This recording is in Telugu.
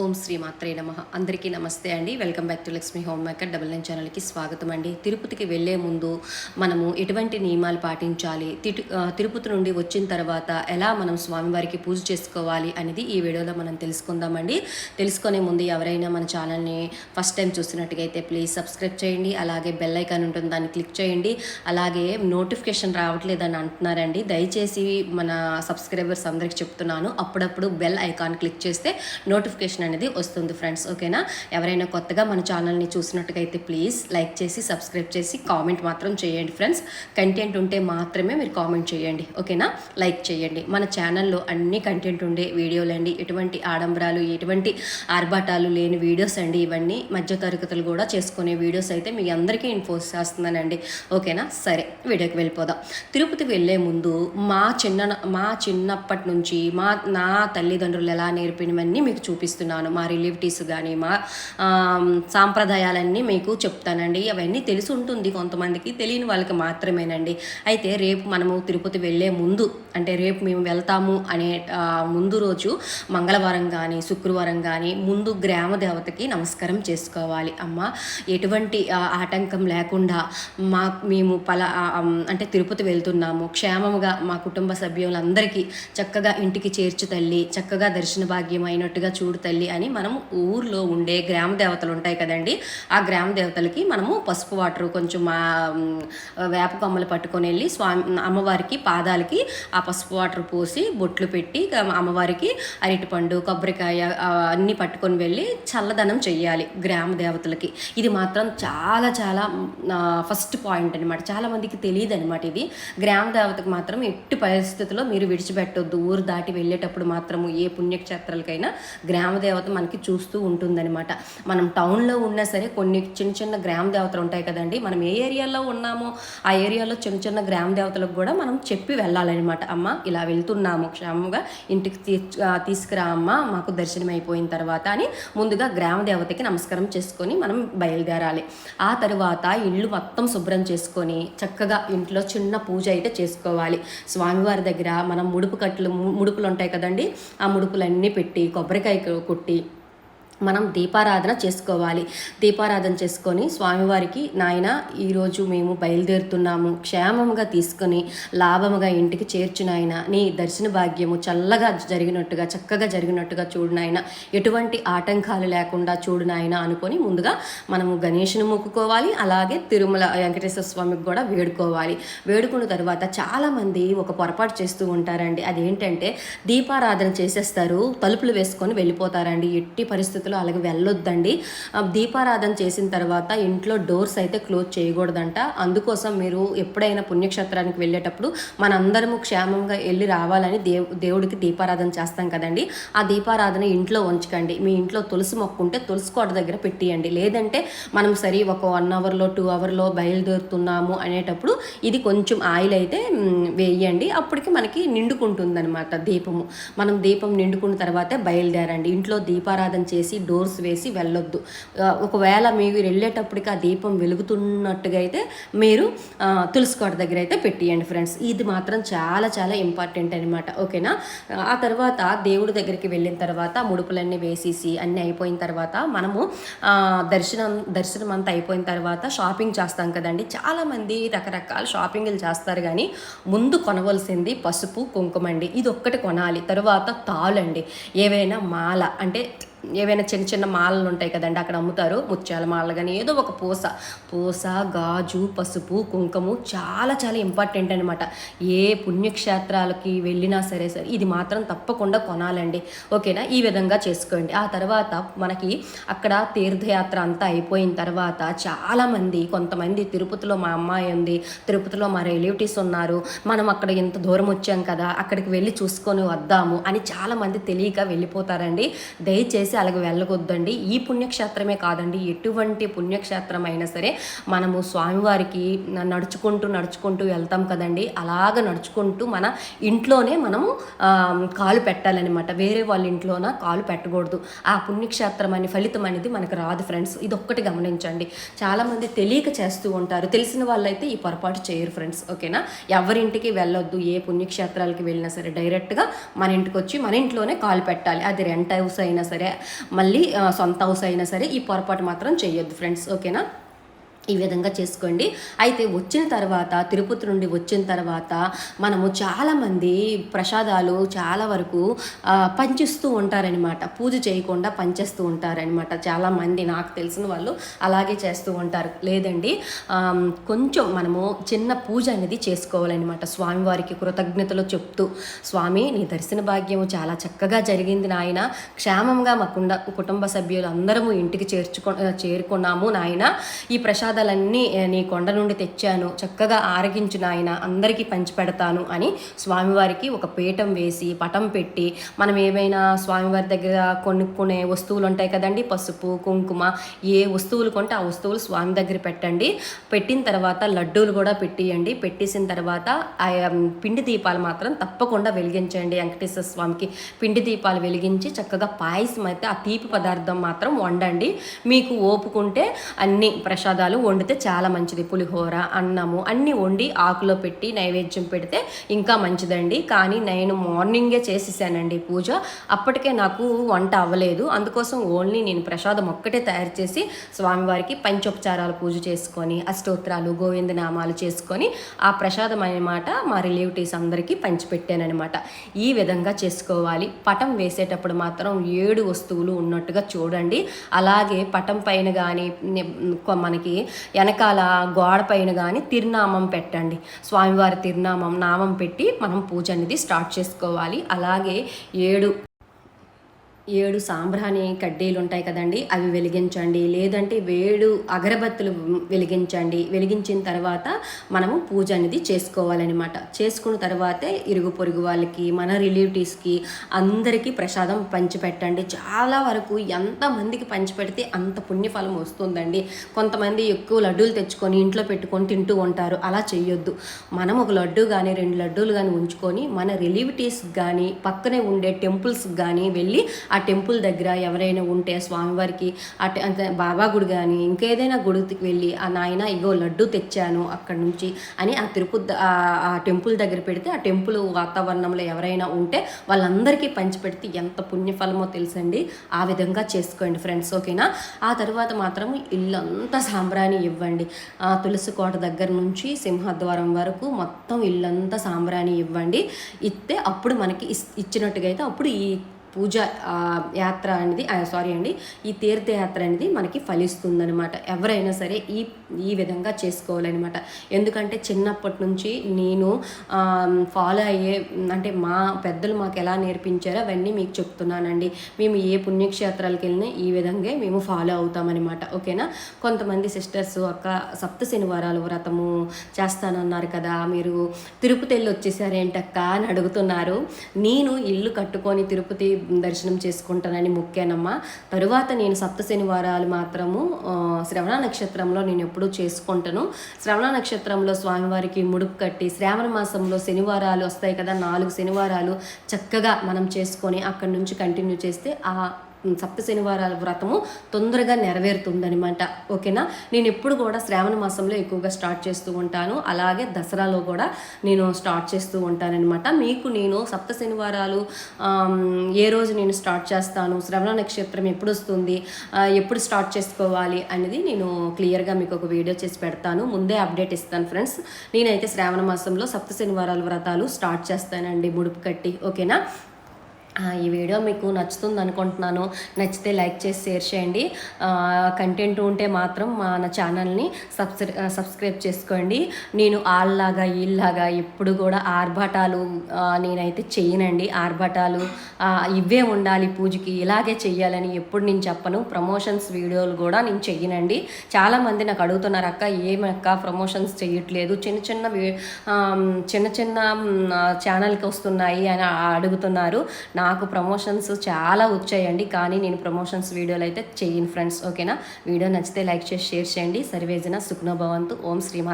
ఓం శ్రీ మాత్రే నమ. అందరికీ నమస్తే అండి. Welcome back to Lakshmi home maker double nine ఛానల్కి స్వాగతం అండి. తిరుపతికి వెళ్ళే ముందు మనము ఎటువంటి నియమాలు పాటించాలి? తిరుపతి నుండి వచ్చిన తర్వాత ఎలా మనం స్వామివారికి పూజ చేసుకోవాలి అనేది ఈ వీడియోలో మనం తెలుసుకుందామండి తెలుసుకునే ముందు ఎవరైనా మన ఛానల్ని ఫస్ట్ టైం చూసినట్టుగైతే అయితే ప్లీజ్ సబ్స్క్రైబ్ చేయండి. అలాగే బెల్ ఐకాన్ ఉంటుంది దాన్ని క్లిక్ చేయండి. అలాగే నోటిఫికేషన్ రావట్లేదని అంటున్నారండి. దయచేసి మన సబ్స్క్రైబర్స్ అందరికి చెప్తున్నాను. అప్పుడప్పుడు బెల్ ఐకాన్ క్లిక్ చేస్తే నోటిఫికేషన్ అనేది వస్తుంది ఫ్రెండ్స్ ఓకేనా? ఎవరైనా కొత్తగా మన ఛానల్ని చూసినట్టుగా అయితే ప్లీజ్ లైక్ చేసి సబ్స్క్రైబ్ చేసి కామెంట్ మాత్రం చేయండి ఫ్రెండ్స్. కంటెంట్ ఉంటే మాత్రమే మీరు కామెంట్ చేయండి ఓకేనా? లైక్ చేయండి. మన ఛానల్లో అన్ని కంటెంట్ ఉండే వీడియోలు అండి ఎటువంటి ఆడంబరాలు ఎటువంటి ఆర్భాటాలు లేని వీడియోస్ అండి ఇవన్నీ. మధ్య తరగతులు కూడా చేసుకునే వీడియోస్ అయితే మీ అందరికీ ఇన్ఫోర్స్ చేస్తున్నానండి ఓకేనా? సరే వీడియోకి వెళ్ళిపోదాం. తిరుపతి వెళ్ళే ముందు మా చిన్న మా చిన్నప్పటి నుంచి మా నా తల్లిదండ్రులు ఎలా నేర్పినవన్నీ మీకు చూపిస్తున్నాను. మా రిలేటివ్స్ కానీ మా సాంప్రదాయాలన్నీ మీకు చెప్తానండి. అవన్నీ తెలిసి ఉంటుంది కొంతమందికి. తెలియని వాళ్ళకి మాత్రమేనండి. అయితే రేపు మనము తిరుపతి వెళ్ళే ముందు అంటే రేపు మేము వెళ్తాము అనే ముందు రోజు మంగళవారం కానీ శుక్రవారం కానీ ముందు గ్రామ దేవతకి నమస్కారం చేసుకోవాలి. అమ్మ ఎటువంటి ఆటంకం లేకుండా మా మేము పల అంటే తిరుపతి వెళ్తున్నాము. క్షేమముగా మా కుటుంబ సభ్యులందరికీ చక్కగా ఇంటికి చేర్చు తల్లి చక్కగా దర్శన భాగ్యం అయినట్టుగా చూడు తల్లి అని మనం ఊర్లో ఉండే గ్రామ దేవతలు ఉంటాయి కదండి. ఆ గ్రామ దేవతలకి మనము పసుపు వాటర్ కొంచెం మా వేప కొమ్మలు పట్టుకొని వెళ్ళి స్వామి అమ్మవారికి పాదాలకి ఆ పసుపు వాటర్ పోసి బొట్లు పెట్టి అమ్మవారికి అరటిపండు కొబ్బరికాయ అన్నీ పట్టుకొని వెళ్ళి చల్లదనం చెయ్యాలి గ్రామ దేవతలకి. ఇది మాత్రం చాలా చాలా ఫస్ట్ పాయింట్ అనమాట చాలా మందికి తెలియదు అనమాట ఇది. గ్రామ దేవతకు మాత్రం ఎట్టి పరిస్థితుల్లో మీరు విడిచిపెట్టొద్దు. ఊరు దాటి వెళ్ళేటప్పుడు మాత్రము ఏ పుణ్యక్షేత్రాలకైనా గ్రామ దేవత మనకి చూస్తూ ఉంటుందన్నమాట. మనం టౌన్లో ఉన్నా సరే కొన్ని చిన్న చిన్న గ్రామ దేవతలు ఉంటాయి కదండి. మనం ఏ ఏరియాలో ఉన్నామో ఆ ఏరియాలో చిన్న చిన్న గ్రామ దేవతలకు కూడా మనం చెప్పి వెళ్ళాలన్నమాట. అమ్మ ఇలా వెళ్తున్నాము క్షేమంగా ఇంటికి తీసుకురా అమ్మ మాకు దర్శనం అయిపోయిన తర్వాత అని ముందుగా గ్రామ దేవతకి నమస్కారం చేసుకొని మనం బయలుదేరాలి. ఆ తర్వాత ఇల్లు మొత్తం శుభ్రం చేసుకొని చక్కగా ఇంట్లో చిన్న పూజ అయితే చేసుకోవాలి. స్వామివారి దగ్గర మనం ముడుపు కట్లు ముడుపులు ఉంటాయి కదండి. ఆ ముడుపులన్నీ పెట్టి కొబ్బరికాయ కొట్టి మనం దీపారాధన చేసుకోవాలి. దీపారాధన చేసుకొని స్వామివారికి నాయన ఈరోజు మేము బయలుదేరుతున్నాము. క్షేమముగా తీసుకొని లాభముగా ఇంటికి చేర్చునాయన నీ దర్శన భాగ్యము చల్లగా జరిగినట్టుగా చక్కగా జరిగినట్టుగా చూడు నాయన. ఎటువంటి ఆటంకాలు లేకుండా చూడు నాయన అనుకొని ముందుగా మనము గణేషుని మొక్కుకోవాలి. అలాగే తిరుమల వెంకటేశ్వర స్వామికి కూడా వేడుకోవాలి. వేడుకున్న తర్వాత చాలామంది ఒక పొరపాటు చేస్తూ ఉంటారండి. అదేంటంటే దీపారాధన చేసేస్తారు తలుపులు వేసుకొని వెళ్ళిపోతారండి. ఎట్టి పరిస్థితి పరిస్థితుల్లో అలాగే వెళ్ళొద్దండి. దీపారాధన చేసిన తర్వాత ఇంట్లో డోర్స్ అయితే క్లోజ్ చేయకూడదంట. అందుకోసం మీరు ఎప్పుడైనా పుణ్యక్షేత్రానికి వెళ్ళేటప్పుడు మనందరము క్షేమంగా వెళ్ళి రావాలని దేవు దేవుడికి దీపారాధన చేస్తాం కదండి. ఆ దీపారాధన ఇంట్లో ఉంచకండి. మీ ఇంట్లో తులసి మొక్క ఉంటే తులసి కోట దగ్గర పెట్టియండి. లేదంటే మనం సరే ఒక వన్ అవర్లో టూ అవర్లో బయలుదేరుతున్నాము అనేటప్పుడు ఇది కొంచెం ఆయిల్ అయితే వేయండి. అప్పటికి మనకి నిండుకుంటుంది అనమాట దీపము. మనం దీపం నిండుకున్న తర్వాతే బయలుదేరండి. ఇంట్లో దీపారాధన చేసి డోర్స్ వేసి వెళ్ళొద్దు. ఒకవేళ మీరు వెళ్ళేటప్పటికి ఆ దీపం వెలుగుతున్నట్టుగా అయితే మీరు ఆ, తులసి కోట దగ్గర అయితే పెట్టియండి ఫ్రెండ్స్. ఇది మాత్రం చాలా చాలా ఇంపార్టెంట్ అనమాట ఓకేనా? ఆ తర్వాత దేవుడి దగ్గరికి వెళ్ళిన తర్వాత ముడుపులన్నీ వేసేసి అన్నీ అయిపోయిన తర్వాత మనము దర్శనం దర్శనం అంతా అయిపోయిన తర్వాత షాపింగ్ చేస్తాం కదండి. చాలామంది రకరకాల షాపింగ్లు చేస్తారు కానీ ముందు కొనవలసింది పసుపు కుంకుమ అండి ఇది ఒక్కటి కొనాలి. తర్వాత తాళండి. ఏవైనా మాల అంటే ఏవైనా చిన్న చిన్న మాలలు ఉంటాయి కదండి అక్కడ అమ్ముతారు. ముత్యాల మాలలు కానీ ఏదో ఒక పూస. పూస గాజు పసుపు కుంకుమ చాలా చాలా ఇంపార్టెంట్ అనమాట ఏ పుణ్యక్షేత్రాలకి వెళ్ళినా సరే సరే ఇది మాత్రం తప్పకుండా కొనాలండి. ఓకేనా? ఈ విధంగా చేసుకోండి. ఆ తర్వాత మనకి అక్కడ తీర్థయాత్ర అంతా అయిపోయిన తర్వాత చాలామంది కొంతమంది తిరుపతిలో మా అమ్మాయి ఉంది తిరుపతిలో మా రిలేటివ్స్ ఉన్నారు. మనం అక్కడ ఇంత దూరం వచ్చాం కదా అక్కడికి వెళ్ళి చూసుకొని వద్దాము అని చాలామంది తెలియక వెళ్ళిపోతారండి. దయచేసి అలాగే వెళ్ళవద్దండి ఈ పుణ్యక్షేత్రమే కాదండి ఎటువంటి పుణ్యక్షేత్రం అయినా సరే మనము స్వామివారికి నడుచుకుంటూ నడుచుకుంటూ వెళ్తాం కదండి. అలాగ నడుచుకుంటూ మన ఇంట్లోనే మనము కాలు పెట్టాలన్నమాట. వేరే వాళ్ళ ఇంట్లోన కాలు పెట్టకూడదు. ఆ పుణ్యక్షేత్రం అని ఫలితం అనేది మనకు రాదు ఫ్రెండ్స్. ఇది ఒక్కటి గమనించండి. చాలామంది తెలియక చేస్తూ ఉంటారు. తెలిసిన వాళ్ళైతే ఈ పొరపాటు చేయరు ఫ్రెండ్స్. ఓకేనా? ఎవరింటికి వెళ్ళొద్దు ఏ పుణ్యక్షేత్రాలకి వెళ్ళినా సరే డైరెక్ట్గా మన ఇంటికి వచ్చి మన ఇంట్లోనే కాలు పెట్టాలి. అది రెంట్ హౌస్ అయినా సరే మళ్ళీ సొంత హౌస్ అయినా సరే ఈ పొరపాటు మాత్రం చేయొద్దు ఫ్రెండ్స్. ఓకేనా? ఈ విధంగా చేసుకోండి. అయితే వచ్చిన తర్వాత తిరుపతి నుండి వచ్చిన తర్వాత మనము చాలామంది ప్రసాదాలు చాలా వరకు పంచిస్తూ ఉంటారనమాట పూజ చేయకుండా పంచేస్తూ ఉంటారనమాట చాలామంది నాకు తెలిసిన వాళ్ళు అలాగే చేస్తూ ఉంటారు. లేదండి కొంచెం మనము చిన్న పూజ అనేది చేసుకోవాలన్నమాట. స్వామివారికి కృతజ్ఞతలు చెప్తూ స్వామి నీ దర్శన భాగ్యము చాలా చక్కగా జరిగింది నాయన. క్షేమంగా మా కుండ కుటుంబ సభ్యులు అందరము ఇంటికి చేర్చుకో చేరుకున్నాము నాయన. ఈ ప్రసాదాలన్నీ నీ కొండ నుండి తెచ్చాను. చక్కగా ఆరగించు నాయన అందరికీ పంచిపెడతాను అని స్వామివారికి ఒక పీఠం వేసి పటం పెట్టి మనం ఏమైనా స్వామివారి దగ్గర కొనుక్కునే వస్తువులు ఉంటాయి కదండి పసుపు కుంకుమ ఏ వస్తువులు కొంటే ఆ వస్తువులు స్వామి దగ్గర పెట్టండి. పెట్టిన తర్వాత లడ్డూలు కూడా పెట్టియండి. పెట్టేసిన తర్వాత ఆ పిండి దీపాలు మాత్రం తప్పకుండా వెలిగించండి వెంకటేశ్వర స్వామికి. పిండి దీపాలు వెలిగించి చక్కగా పాయసం అయితే ఆ తీపి పదార్థం మాత్రం వండండి. మీకు ఓపుకుంటే అన్ని ప్రసాదాలు వండితే చాలా మంచిది. పులిహోర అన్నము అన్నీ వండి ఆకులో పెట్టి నైవేద్యం పెడితే ఇంకా మంచిదండి. కానీ నేను మార్నింగే చేసేసానండి పూజ. అప్పటికే నాకు వంట అవ్వలేదు. అందుకోసం ఓన్లీ నేను ప్రసాదం ఒక్కటే తయారు చేసి స్వామివారికి పంచోపచారాలు పూజ చేసుకొని అష్టోత్తరాలు గోవిందనామాలు చేసుకొని ఆ ప్రసాదం అన్నమాట మా రిలేటివ్స్ అందరికీ పంచిపెట్టానమాట ఈ విధంగా చేసుకోవాలి. పటం వేసేటప్పుడు మాత్రం ఏడు వస్తువులు ఉన్నట్టుగా చూడండి. అలాగే పటం పైన కానీ మనకి వెనకాల గోడ పైన కానీ తిరునామం పెట్టండి. స్వామివారి తిరునామం నామం పెట్టి మనం పూజ అనేది స్టార్ట్ చేసుకోవాలి. అలాగే ఏడు ఏడు సాంబ్రాణి కడ్డీలు ఉంటాయి కదండి అవి వెలిగించండి. లేదంటే వేడు అగరబత్తులు వెలిగించండి. వెలిగించిన తర్వాత మనము పూజ అనేది చేసుకోవాలన్నమాట. చేసుకున్న తర్వాతే ఇరుగు పొరుగు వాళ్ళకి మన రిలేటివ్స్కి అందరికీ ప్రసాదం పంచిపెట్టండి. చాలా వరకు ఎంతమందికి పంచిపెడితే అంత పుణ్యఫలం వస్తుందండి. కొంతమంది ఎక్కువ లడ్డూలు తెచ్చుకొని ఇంట్లో పెట్టుకొని తింటూ ఉంటారు. అలా చేయొద్దు మనం ఒక లడ్డు కానీ రెండు లడ్డూలు కానీ ఉంచుకొని మన రిలేటివ్స్కి కానీ పక్కనే ఉండే టెంపుల్స్కి కానీ వెళ్ళి ఆ టెంపుల్ దగ్గర ఎవరైనా ఉంటే స్వామివారికి ఆ అంటే బాబా గుడి కానీ ఇంకేదైనా గుడికి వెళ్ళి ఆ నాయన ఇగో లడ్డు తెచ్చాను అక్కడ నుంచి అని ఆ తిరుపతి ఆ- టెంపుల్ దగ్గర పెడితే ఆ టెంపుల్ వాతావరణంలో ఎవరైనా ఉంటే వాళ్ళందరికీ పంచిపెడితే ఎంత పుణ్యఫలమో తెలుసండి. ఆ విధంగా చేసుకోండి ఫ్రెండ్స్ ఓకేనా? ఆ తర్వాత మాత్రం ఇల్లంతా సాంబ్రాణి ఇవ్వండి. ఆ తులసి కోట దగ్గర నుంచి సింహద్వారం వరకు మొత్తం ఇల్లంతా సాంబ్రాణి ఇవ్వండి. ఇస్తే అప్పుడు మనకి ఇస్- ఇచ్చినట్టుగా అయితే అప్పుడు ఈ పూజ యాత్ర అనేది సారీ అండి ఈ తీర్థయాత్ర అనేది మనకి ఫలిస్తుందనమాట ఎవరైనా సరే ఈ ఈ విధంగా చేసుకోవాలన్నమాట. ఎందుకంటే చిన్నప్పటి నుంచి నేను ఫాలో అయ్యే అంటే మా పెద్దలు మాకు ఎలా నేర్పించారో అవన్నీ మీకు చెప్తున్నానండి. మేము ఏ పుణ్యక్షేత్రాలకు వెళ్ళినా ఈ విధంగా మేము ఫాలో అవుతామన్నమాట. ఓకేనా? కొంతమంది సిస్టర్స్ అక్క సప్త శనివారాలు వ్రతము చేస్తానన్నారు కదా మీరు తిరుపతి వెళ్ళి వచ్చేసారేంటక్క అని అడుగుతున్నారు. నేను ఇల్లు కట్టుకొని తిరుపతి దర్శనం చేసుకుంటానని మొక్కానమ్మా. తరువాత నేను సప్త శనివారాలు మాత్రము శ్రవణ నక్షత్రంలో నేను ఎప్పుడూ చేసుకుంటాను. శ్రవణ నక్షత్రంలో స్వామివారికి ముడుపు కట్టి శ్రావణ మాసంలో శనివారాలు వస్తాయి కదా నాలుగు శనివారాలు చక్కగా మనం చేసుకొని అక్కడి నుంచి కంటిన్యూ చేస్తే ఆ సప్త శనివారాల వ్రతము తొందరగా నెరవేరుతుందనమాట ఓకేనా? నేను ఎప్పుడు కూడా శ్రావణ మాసంలో ఎక్కువగా స్టార్ట్ చేస్తూ ఉంటాను. అలాగే దసరాలో కూడా నేను స్టార్ట్ చేస్తూ ఉంటానన్నమాట. మీకు నేను సప్త శనివారాలు ఏ రోజు నేను స్టార్ట్ చేస్తాను శ్రవణ నక్షత్రం ఎప్పుడు వస్తుంది ఎప్పుడు స్టార్ట్ చేసుకోవాలి అనేది నేను క్లియర్గా మీకు ఒక వీడియో చేసి పెడతాను. ముందే అప్డేట్ ఇస్తాను ఫ్రెండ్స్. నేనైతే శ్రావణ మాసంలో సప్త శనివారాల వ్రతాలు స్టార్ట్ చేస్తానండి ముడుపు కట్టి. ఓకేనా? ఈ వీడియో మీకు నచ్చుతుంది అనుకుంటున్నాను నచ్చితే లైక్ చేసి షేర్ చేయండి. కంటెంట్ ఉంటే మాత్రం మన ఛానల్ని సబ్స్క్రై సబ్స్క్రైబ్ చేసుకోండి. నేను ఆల్లాగా ఈల్లాగా ఎప్పుడు కూడా ఆర్భాటాలు నేనైతే చేయనండి ఆర్భాటాలు ఇవే ఉండాలి పూజకి. ఇలాగే చెయ్యాలని ఎప్పుడు నేను చెప్పను. ప్రమోషన్స్ వీడియోలు కూడా నేను చెయ్యనండి. చాలామంది నాకు అడుగుతున్నారు అక్క ఏమక్క ప్రమోషన్స్ చేయట్లేదు చిన్న చిన్న వీ- చిన్న చిన్న ఛానల్కి వస్తున్నాయి అని అడుగుతున్నారు. నాకు ప్రమోషన్స్ చాలా వచ్చాయండి. కానీ నేను ప్రమోషన్స్ వీడియోలు అయితే చేయను ఫ్రెండ్స్ ఓకేనా వీడియో నచ్చితే లైక్ చేసి షేర్ చేయండి. సర్వేజన సుఖ్నభవంతు ఓం శ్రీమా